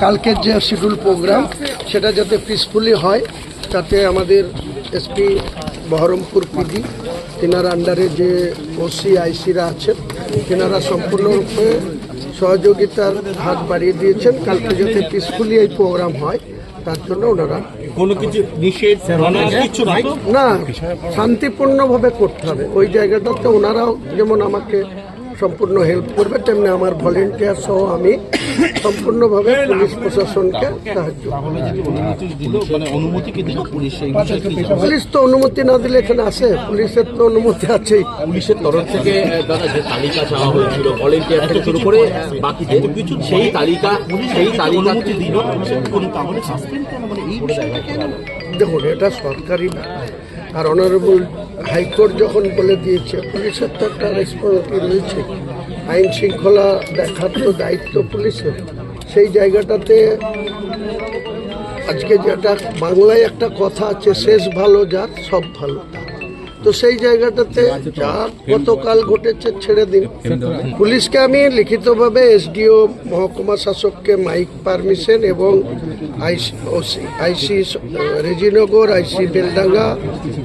কালকের যে schedule programme সেটা যাতে পিসফুলি হয় তাতে আমাদের এসপি বহরমপুর পিডি তেনার আন্ডারে যে ওসি আইসিরা আছেন তেনারা সম্পূর্ণরূপে সহযোগিতার হাত বাড়িয়ে দিয়েছেন কালকে যাতে পিসফুলি এই প্রোগ্রাম হয় তার জন্য ওনারা কোনো কিছু নিষেধ? না শান্তিপূর্ণভাবে করতে হবে ওই জায়গাটাতে ওনারাও যেমন আমাকে সম্পূর্ণ হেল্প করবে তেমনি আমার ভলেন্টিয়ার সহ আমি সম্পূর্ণভাবে পুলিশ প্রশাসনকে সাহায্য মানে পুলিশ তো অনুমতি না দিলে এখানে আসে পুলিশের তো অনুমতি আছেই। পুলিশের তরফ থেকে দাদা যে তালিকা চাওয়া হয়েছিল ভলেন্টিয়ার থেকে শুরু করে বাকিদের সেই তালিকা সেই তালিকা অনুমতি দিল পুলিশের কোন তাহলে সাসপেন্ড কেন? মানে এই বিষয়টা কেন? দেখুন এটা সরকারি না আর অনারেবল হাইকোর্ট যখন বলে দিয়েছে পুলিশের তো একটা রেসপন্সিবিলিটি রয়েছে আইন শৃঙ্খলা দেখার তো দায়িত্ব পুলিশের সেই জায়গাটাতে আজকে যেটা বাংলায় একটা কথা আছে, শেষ ভালো যার, সব ভালো। তো সেই জায়গাটাতে যা গতকাল ঘটেছে ছেড়ে দিন। পুলিশকে আমি লিখিতভাবে এসডিও মহকুমা শাসককে মাইক পারমিশন এবং IC IC Rejinagar IC Beldanga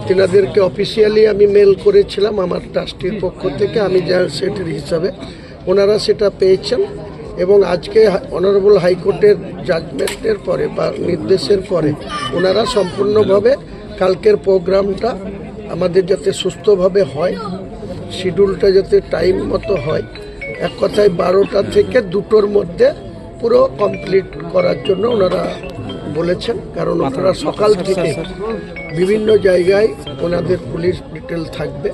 তেনাদেরকে officially আমি মেল করেছিলাম আমার ট্রাস্টির পক্ষ থেকে আমি যা সেটির হিসাবে ওনারা সেটা পেয়েছেন এবং আজকে অনারেবল হাইকোর্টের জাজমেন্টের পরে বা নির্দেশের পরে ওনারা সম্পূর্ণভাবে কালকের প্রোগ্রামটা আমাদের যাতে সুস্থভাবে হয় শিডিউলটা যাতে টাইম মতো হয় এক কথায় বারোটা থেকে দুটোর মধ্যে পুরো কমপ্লিট করার জন্য ওনারা বলেছেন। কারণ ওনারা সকাল থেকে বিভিন্ন জায়গায় ওনাদের পুলিশ ডিটেল থাকবে।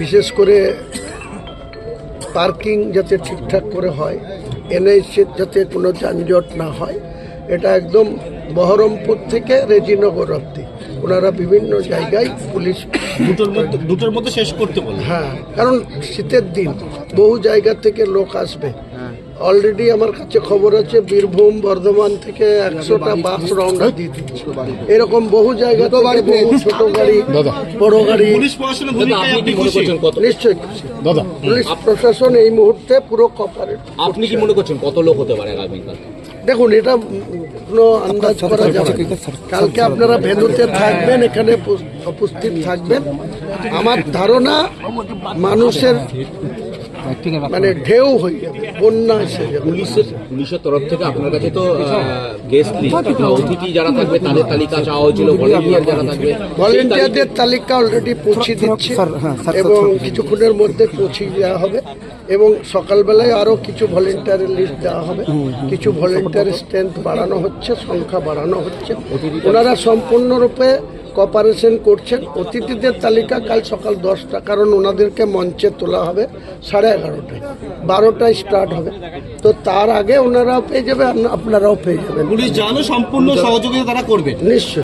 বিশেষ করে পার্কিং যাতে ঠিকঠাক করে হয় এনএইচের যাতে কোনো যানজট না হয় এটা একদম বহরমপুর থেকে রেজিনগর অব্দি ওনারা বিভিন্ন জায়গায় পুলিশ দুটোর মধ্যে দুটোর মধ্যে শেষ করতে বলে হ্যাঁ কারণ শীতের দিন বহু জায়গা থেকে লোক আসবে। অলরেডি আমার কাছে খবর আছে বীরভূম বর্ধমান থেকে একশোটা বাস রওনা দিয়ে দিচ্ছে এরকম বহু জায়গা থেকে বহু ছোট গাড়ি বড় গাড়ি। পুলিশ দাদা ভূমিকায় আপনি আপনি কি মনে খুশি? করছেন কত? নিশ্চয়ই পুলিশ প্রশাসন এই মুহূর্তে পুরো কপারেট আপনি কি মনে করছেন কত লোক হতে পারে আগামীকাল? দেখুন এটা কোনো আন্দাজ করা যাবে। কালকে আপনারা ভেন্যুতে থাকবেন এখানে উপস্থিত থাকবেন। আমার ধারণা মানুষের মানে ঢেউ হয়ে যাবে বন্যা এসে যাবে। পুলিশের পুলিশের তরফ থেকে আপনার কাছে তো গেস্ট লিস্ট অতিথি যারা থাকবে তাদের তালিকা চাওয়া হয়েছিল ভলেন্টিয়ার যারা থাকবে ভলেন্টিয়ারদের তালিকা অলরেডি পৌঁছে দিচ্ছি এবং কিছুক্ষণের মধ্যে পৌঁছে দেওয়া হবে এবং সকালবেলায় আরও কিছু ভলেন্টিয়ারের লিস্ট দেওয়া হবে। কিছু ভলেন্টিয়ারের স্ট্রেংথ বাড়ানো হচ্ছে সংখ্যা বাড়ানো হচ্ছে। ওনারা সম্পূর্ণরূপে কপারেশন করছেন অতিথিদের তালিকা কাল সকাল দশটা কারণ ওনাদেরকে মঞ্চে তোলা হবে সাড়ে এগারোটায়। বারোটায় স্টার্ট হবে। তো তার আগে ওনারাও পেয়ে যাবে আপনারাও পেয়ে যাবেন। পুলিশ জানো সম্পূর্ণ সহযোগিতা তারা করবে। নিশ্চয়